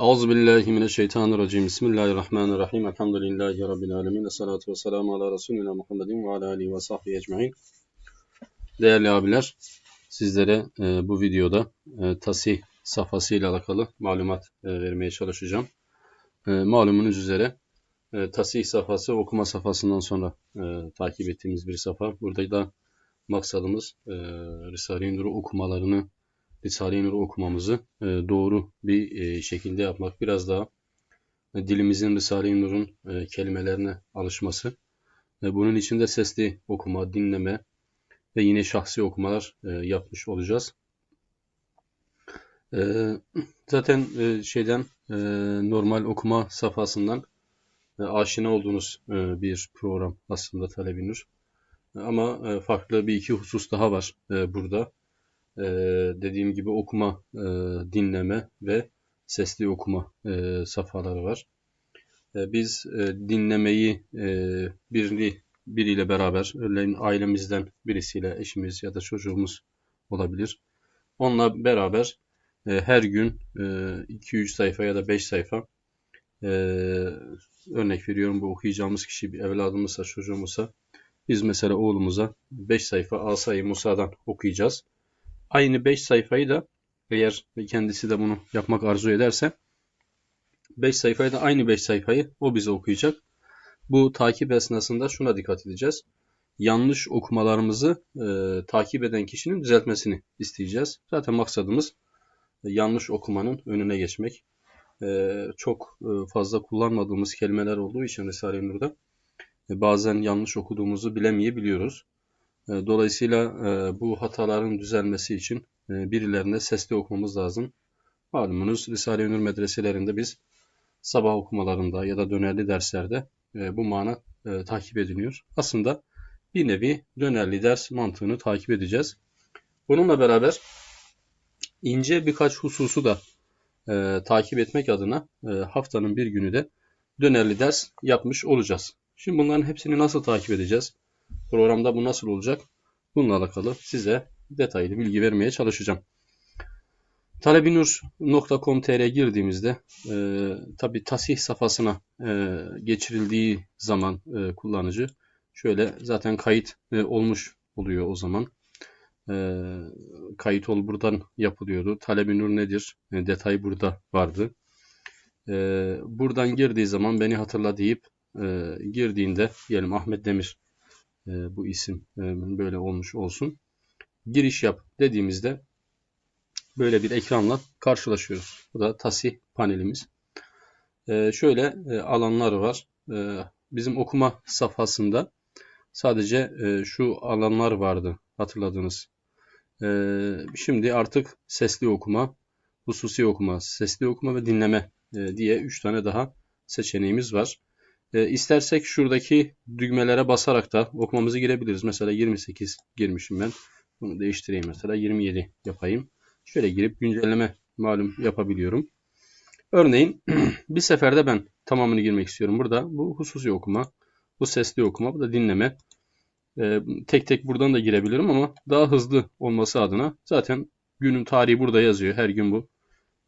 Euzubillahimineşşeytanirracim. Bismillahirrahmanirrahim. Elhamdülillahi Rabbil alemin. Esselatu vesselamu ala Resulina Muhammedin ve ala alihi ve sahbihi ecmain. Değerli abiler, sizlere e, bu videoda e, tasih safhası ile alakalı malumat e, vermeye çalışacağım. E, malumunuz üzere e, tasih safhası okuma safhasından sonra e, takip ettiğimiz bir safa. Burada da maksadımız e, Risale-i Nur'u okumalarını Risale-i Nur okumamızı e, doğru bir e, şekilde yapmak. Biraz daha e, dilimizin Risale-i Nur'un kelimelerine alışması. Bunun için de sesli okuma, dinleme ve yine şahsi okumalar yapmış olacağız. Zaten şeyden normal okuma safhasından aşina olduğunuz bir program aslında Talebi Nur. Ama farklı bir iki husus daha var burada e, dediğim gibi okuma, e, dinleme ve sesli okuma e, safhaları var. E, biz e, dinlemeyi e, biri, biriyle beraber, örneğin ailemizden birisiyle, eşimiz ya da çocuğumuz olabilir. Onunla beraber e, her gün e, 2-3 sayfa ya da 5 sayfa e, örnek veriyorum bu okuyacağımız kişi bir evladımızsa, çocuğumuzsa biz mesela oğlumuza 5 sayfa Asay-ı Musa'dan okuyacağız. Aynı 5 sayfayı da eğer kendisi de bunu yapmak arzu ederse 5 sayfayı da aynı 5 sayfayı o bize okuyacak. Bu takip esnasında şuna dikkat edeceğiz. Yanlış okumalarımızı e, takip eden kişinin düzeltmesini isteyeceğiz. Zaten maksadımız e, yanlış okumanın önüne geçmek. E, çok e, fazla kullanmadığımız kelimeler olduğu için Risale-i Nur'da e, bazen yanlış okuduğumuzu bilemeyebiliyoruz. E, dolayısıyla e, bu hataların düzelmesi için e, birilerine sesli okumamız lazım. Malumunuz Risale-i Nur medreselerinde biz sabah okumalarında ya da dönerli derslerde bu mana takip ediliyor. Aslında bir nevi dönerli ders mantığını takip edeceğiz. Bununla beraber ince birkaç hususu da e, takip etmek adına e, haftanın bir günü de dönerli ders yapmış olacağız. Şimdi bunların hepsini nasıl takip edeceğiz? Programda bu nasıl olacak? Bununla alakalı size detaylı bilgi vermeye çalışacağım. talebinur.com.tr girdiğimizde e, tabi tasih safhasına e, geçirildiği zaman e, kullanıcı şöyle zaten kayıt e, olmuş oluyor o zaman. E, kayıt ol buradan yapılıyordu. Talebinur nedir? E, detay burada vardı. E, buradan girdiği zaman beni hatırla deyip e, girdiğinde diyelim Ahmet Demir e, bu isim e, böyle olmuş olsun. Giriş yap dediğimizde böyle bir ekranla karşılaşıyoruz. Bu da tasih panelimiz. E, şöyle e, alanlar var. E, bizim okuma safhasında sadece e, şu alanlar vardı hatırladınız. E, şimdi artık sesli okuma, hususi okuma, sesli okuma ve dinleme e, diye 3 tane daha seçeneğimiz var. E, istersek şuradaki düğmelere basarak da okumamızı girebiliriz. Mesela 28 girmişim ben. Bunu değiştireyim mesela 27 yapayım. Şöyle girip güncelleme malum yapabiliyorum. Örneğin bir seferde ben tamamını girmek istiyorum. Burada bu hususi okuma, bu sesli okuma, bu da dinleme. Ee, tek tek buradan da girebilirim ama daha hızlı olması adına zaten günün tarihi burada yazıyor. Her gün bu.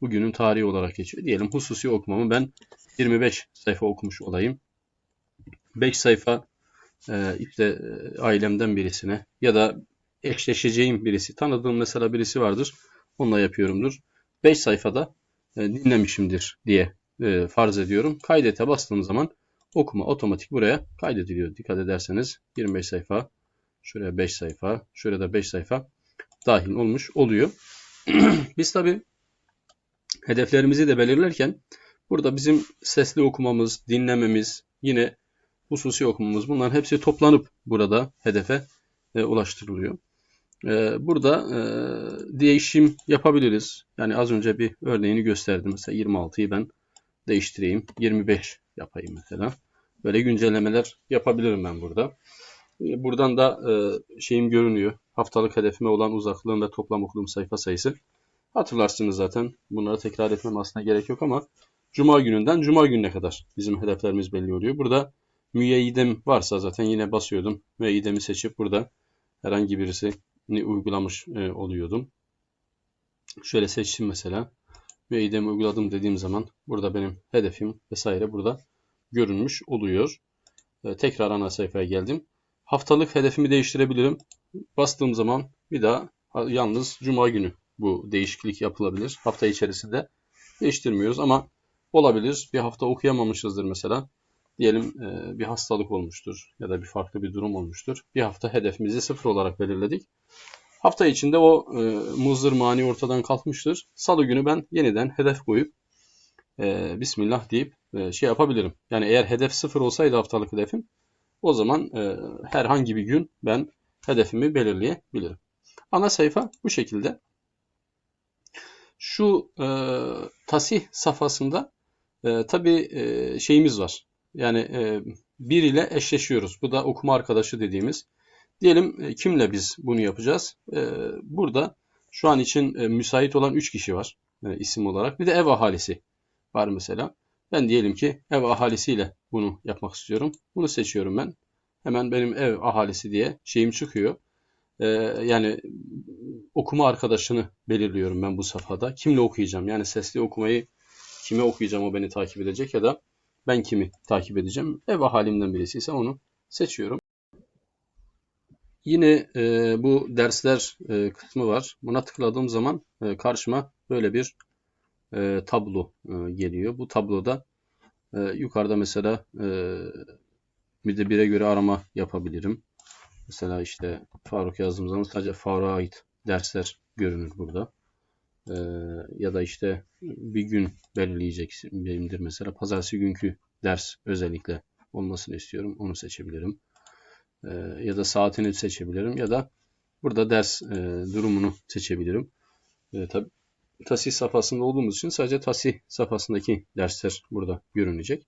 Bugünün tarihi olarak geçiyor. Diyelim hususi okumamı ben 25 sayfa okumuş olayım. 5 sayfa e, işte e, ailemden birisine ya da eşleşeceğim birisi, tanıdığım mesela birisi vardır. Onunla yapıyorumdur. 5 sayfada e, dinlemişimdir diye e, farz ediyorum. Kaydete bastığım zaman okuma otomatik buraya kaydediliyor. Dikkat ederseniz 25 sayfa, şuraya 5 sayfa, şuraya da 5 sayfa dahil olmuş oluyor. Biz tabi hedeflerimizi de belirlerken burada bizim sesli okumamız, dinlememiz, yine hususi okumamız bunların hepsi toplanıp burada hedefe e, ulaştırılıyor. E, burada e, değişim yapabiliriz. Yani az önce bir örneğini gösterdim. Mesela 26'yı ben değiştireyim. 25 yapayım mesela. Böyle güncellemeler yapabilirim ben burada. E, buradan da e, şeyim görünüyor. Haftalık hedefime olan uzaklığım ve toplam okuduğum sayfa sayısı. Hatırlarsınız zaten. Bunları tekrar etmem aslında gerek yok ama Cuma gününden Cuma gününe kadar bizim hedeflerimiz belli oluyor. Burada müeyyidim varsa zaten yine basıyordum. Müeyyidemi seçip burada herhangi birisini uygulamış e, oluyordum. Şöyle seçtim mesela. ve eğitimi uyguladım dediğim zaman burada benim hedefim vesaire burada görünmüş oluyor. E, tekrar ana sayfaya geldim. Haftalık hedefimi değiştirebilirim. Bastığım zaman bir daha yalnız cuma günü bu değişiklik yapılabilir. Hafta içerisinde değiştirmiyoruz ama olabilir. Bir hafta okuyamamışızdır mesela. Diyelim e, bir hastalık olmuştur ya da bir farklı bir durum olmuştur. Bir hafta hedefimizi sıfır olarak belirledik. Hafta içinde o e, muzır mani ortadan kalkmıştır. Salı günü ben yeniden hedef koyup e, Bismillah deyip e, şey yapabilirim. Yani eğer hedef sıfır olsaydı haftalık hedefim o zaman e, herhangi bir gün ben hedefimi belirleyebilirim. Ana sayfa bu şekilde. Şu e, tasih safhasında e, tabi e, şeyimiz var. Yani e, bir ile eşleşiyoruz. Bu da okuma arkadaşı dediğimiz. Diyelim e, kimle biz bunu yapacağız? E, burada şu an için e, müsait olan 3 kişi var e, isim olarak. Bir de ev ahalisi var mesela. Ben diyelim ki ev ahalisiyle bunu yapmak istiyorum. Bunu seçiyorum ben. Hemen benim ev ahalisi diye şeyim çıkıyor. Ee, yani okuma arkadaşını belirliyorum ben bu safhada. Kimle okuyacağım? Yani sesli okumayı kime okuyacağım o beni takip edecek ya da ben kimi takip edeceğim? Ev ahalimden birisi ise onu seçiyorum. Yine e, bu dersler e, kısmı var. Buna tıkladığım zaman e, karşıma böyle bir e, tablo e, geliyor. Bu tabloda e, yukarıda mesela e, bir de bire göre arama yapabilirim. Mesela işte Faruk yazdığım zaman sadece Faruk'a ait dersler görünür burada. Ee, ya da işte bir gün belirleyeceksin benimdir mesela. Pazartesi günkü ders özellikle olmasını istiyorum. Onu seçebilirim. Ee, ya da saatini seçebilirim. Ya da burada ders e, durumunu seçebilirim. E, tabi tasih safhasında olduğumuz için sadece tasih safhasındaki dersler burada görünecek.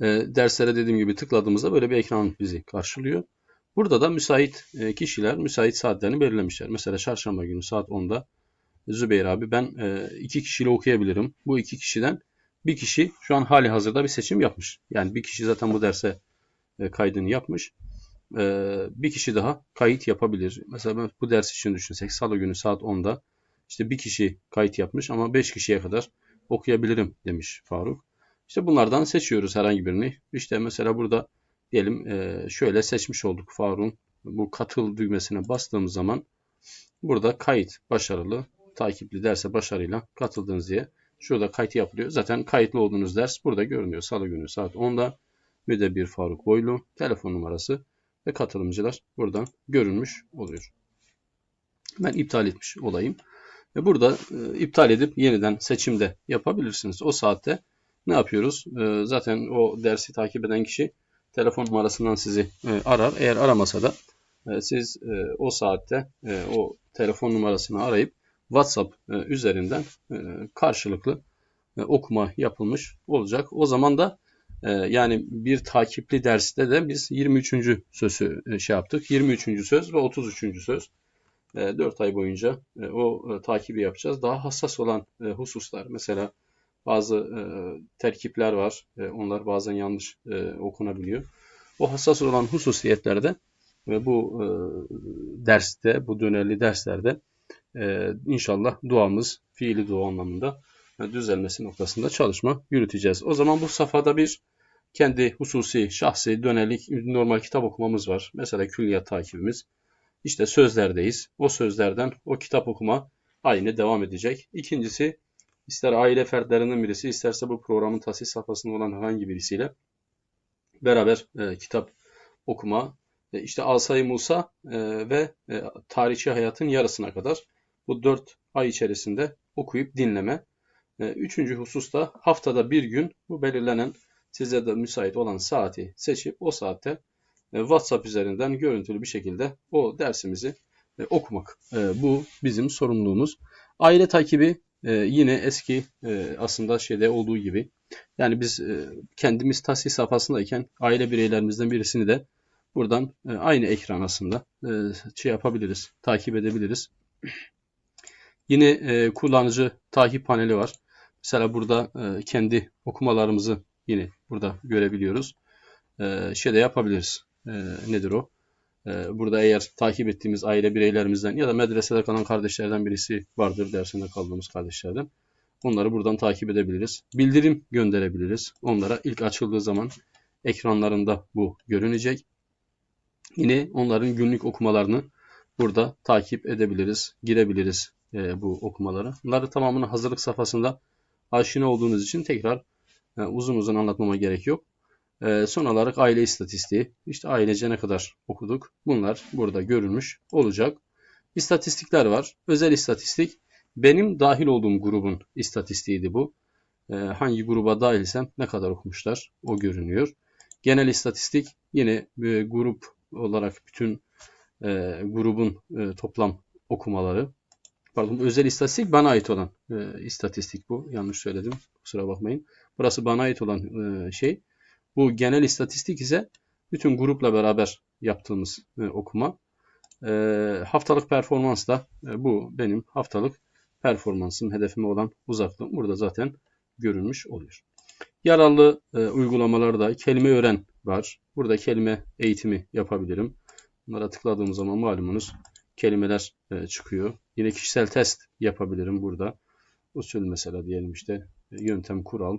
Derslere dediğim gibi tıkladığımızda böyle bir ekran bizi karşılıyor. Burada da müsait e, kişiler müsait saatlerini belirlemişler. Mesela çarşamba günü saat 10'da Zübeyir abi ben e, iki kişiyle okuyabilirim. Bu iki kişiden bir kişi şu an hali hazırda bir seçim yapmış. Yani bir kişi zaten bu derse e, kaydını yapmış. Bir kişi daha kayıt yapabilir. Mesela bu ders için düşünsek salı günü saat 10'da işte bir kişi kayıt yapmış ama 5 kişiye kadar okuyabilirim demiş Faruk. İşte bunlardan seçiyoruz herhangi birini. İşte mesela burada diyelim e, şöyle seçmiş olduk Faruk'un bu katıl düğmesine bastığımız zaman burada kayıt başarılı takipli derse başarıyla katıldınız diye şurada kayıt yapılıyor. Zaten kayıtlı olduğunuz ders burada görünüyor. Salı günü saat 10'da bir Faruk Boylu telefon numarası ve katılımcılar buradan görünmüş oluyor. Ben iptal etmiş olayım. Ve burada e, iptal edip yeniden seçimde yapabilirsiniz. O saatte ne yapıyoruz? E, zaten o dersi takip eden kişi telefon numarasından sizi e, arar. Eğer aramasa da e, siz e, o saatte e, o telefon numarasını arayıp WhatsApp e, üzerinden e, karşılıklı e, okuma yapılmış olacak. O zaman da e, yani bir takipli derste de biz 23. sözü e, şey yaptık. 23. söz ve 33. söz. 4 e, ay boyunca e, o e, takibi yapacağız. Daha hassas olan hususlar mesela bazı e, terkipler var. E, onlar bazen yanlış e, okunabiliyor. O hassas olan hususiyetlerde ve bu e, derste, bu dönerli derslerde e, inşallah duamız fiili dua anlamında e, düzelmesi noktasında çalışma yürüteceğiz. O zaman bu safhada bir kendi hususi, şahsi, dönelik, normal kitap okumamız var. Mesela külliyat takibimiz. İşte sözlerdeyiz. O sözlerden o kitap okuma aynı devam edecek. İkincisi ister aile fertlerinden birisi isterse bu programın tahsis safhasında olan herhangi birisiyle beraber e, kitap okuma. E, işte Asay Musa e, ve e, tarihçi hayatın yarısına kadar bu dört ay içerisinde okuyup dinleme. E, üçüncü hususta haftada bir gün bu belirlenen size de müsait olan saati seçip o saatte e, WhatsApp üzerinden görüntülü bir şekilde o dersimizi e, okumak. E, bu bizim sorumluluğumuz. Aile takibi yine eski aslında şeyde olduğu gibi. Yani biz kendimiz tahsis safhasındayken aile bireylerimizden birisini de buradan aynı ekran aslında şey yapabiliriz, takip edebiliriz. Yine kullanıcı takip paneli var. Mesela burada kendi okumalarımızı yine burada görebiliyoruz. Şey de yapabiliriz e, nedir o? Ee, Burada eğer takip ettiğimiz aile bireylerimizden ya da medresede kalan kardeşlerden birisi vardır dersinde kaldığımız kardeşlerden. Onları buradan takip edebiliriz. Bildirim gönderebiliriz. Onlara ilk açıldığı zaman ekranlarında bu görünecek. Yine onların günlük okumalarını burada takip edebiliriz, girebiliriz e, bu okumalara. Bunları tamamını hazırlık safhasında aşina olduğunuz için tekrar e, uzun uzun anlatmama gerek yok. E, son olarak aile istatistiği. İşte ailece ne kadar okuduk. Bunlar burada görülmüş olacak. İstatistikler var. Özel istatistik. Benim dahil olduğum grubun istatistiğiydi bu. E, hangi gruba dahilsem ne kadar okumuşlar o görünüyor. Genel istatistik yine e, grup olarak bütün e, grubun e, toplam okumaları. Pardon özel istatistik bana ait olan e, istatistik bu. Yanlış söyledim. Kusura bakmayın. Burası bana ait olan e, şey. Bu genel istatistik ise bütün grupla beraber yaptığımız e, okuma. E, haftalık performans da e, bu benim haftalık performansım, hedefime olan uzaklığım burada zaten görünmüş oluyor. Yararlı e, uygulamalarda kelime öğren var. Burada kelime eğitimi yapabilirim. Bunlara tıkladığım zaman malumunuz kelimeler e, çıkıyor. Yine kişisel test yapabilirim burada. Usul mesela diyelim işte e, yöntem, kural.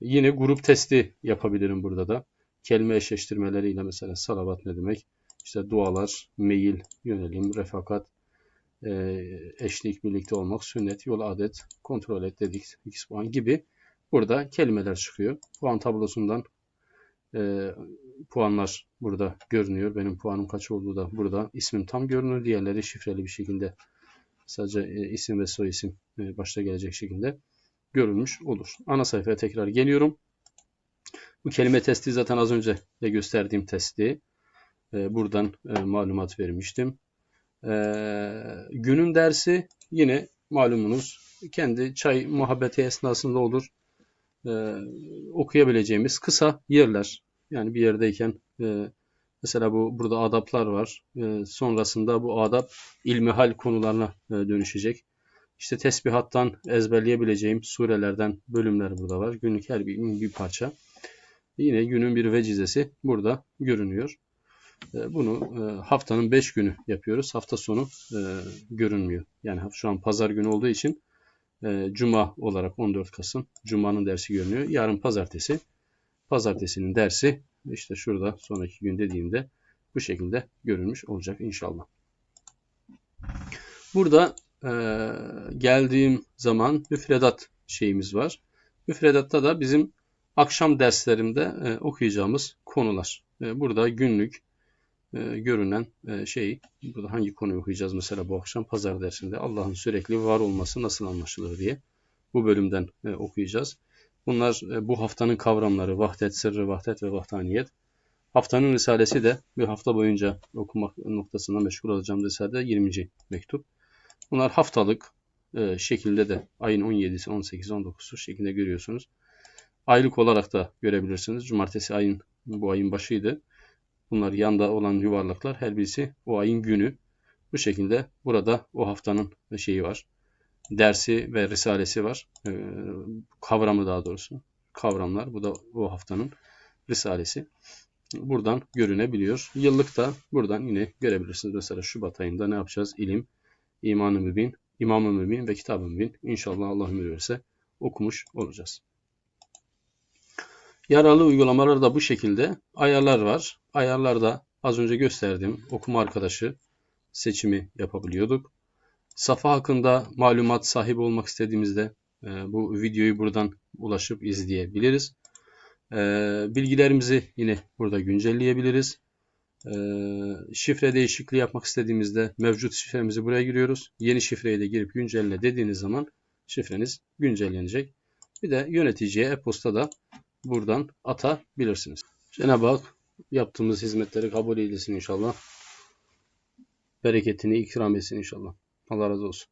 Yine grup testi yapabilirim burada da. Kelime eşleştirmeleriyle mesela salavat ne demek? İşte dualar, meyil, yönelim, refakat, e, eşlik, birlikte olmak, sünnet, yol, adet, kontrol et dedik, x puan gibi burada kelimeler çıkıyor. Puan tablosundan e, puanlar burada görünüyor. Benim puanım kaç olduğu da burada. İsmim tam görünür. Diğerleri şifreli bir şekilde sadece e, isim ve soy isim e, başta gelecek şekilde görülmüş olur. Ana sayfaya tekrar geliyorum. Bu kelime testi zaten az önce de gösterdiğim testi. E, buradan e, malumat vermiştim. E, günün dersi yine malumunuz kendi çay muhabbeti esnasında olur. E, okuyabileceğimiz kısa yerler. Yani bir yerdeyken e, mesela bu burada adaplar var. E, sonrasında bu adap ilmihal konularına e, dönüşecek. İşte tesbihattan ezberleyebileceğim surelerden bölümler burada var. Günlük her bir, bir parça. Yine günün bir vecizesi burada görünüyor. E, bunu e, haftanın 5 günü yapıyoruz. Hafta sonu e, görünmüyor. Yani şu an pazar günü olduğu için e, Cuma olarak 14 Kasım Cuma'nın dersi görünüyor. Yarın pazartesi. Pazartesinin dersi işte şurada sonraki gün dediğimde bu şekilde görünmüş olacak inşallah. Burada e, geldiğim zaman müfredat şeyimiz var. Müfredatta da bizim akşam derslerimde e, okuyacağımız konular. E, burada günlük e, görünen e, şey, burada hangi konuyu okuyacağız mesela bu akşam pazar dersinde Allah'ın sürekli var olması nasıl anlaşılır diye bu bölümden e, okuyacağız. Bunlar e, bu haftanın kavramları vahdet, sırrı, vahdet ve vahdaniyet. Haftanın risalesi de bir hafta boyunca okumak noktasında meşgul olacağım risalede 20. mektup. Bunlar haftalık e, şekilde de ayın 17'si, 18'i, 19'u şeklinde görüyorsunuz. Aylık olarak da görebilirsiniz. Cumartesi ayın bu ayın başıydı. Bunlar yanda olan yuvarlaklar her birisi o ayın günü. Bu şekilde burada o haftanın şeyi var. Dersi ve risalesi var. E, kavramı daha doğrusu. Kavramlar. Bu da o haftanın risalesi. Buradan görünebiliyor. Yıllık da buradan yine görebilirsiniz. Mesela Şubat ayında ne yapacağız? İlim, imanı mübin, imamı mübin ve kitabı mübin. İnşallah Allah ömür verirse okumuş olacağız. Yararlı uygulamalar da bu şekilde. Ayarlar var. Ayarlarda az önce gösterdiğim okuma arkadaşı seçimi yapabiliyorduk. Safa hakkında malumat sahibi olmak istediğimizde e, bu videoyu buradan ulaşıp izleyebiliriz. E, bilgilerimizi yine burada güncelleyebiliriz. E, şifre değişikliği yapmak istediğimizde mevcut şifremizi buraya giriyoruz. Yeni şifreyi de girip güncelle dediğiniz zaman şifreniz güncellenecek. Bir de yöneticiye e-posta da buradan atabilirsiniz. Cenab-ı Hak yaptığımız hizmetleri kabul eylesin inşallah. Bereketini ikram etsin inşallah. Allah razı olsun.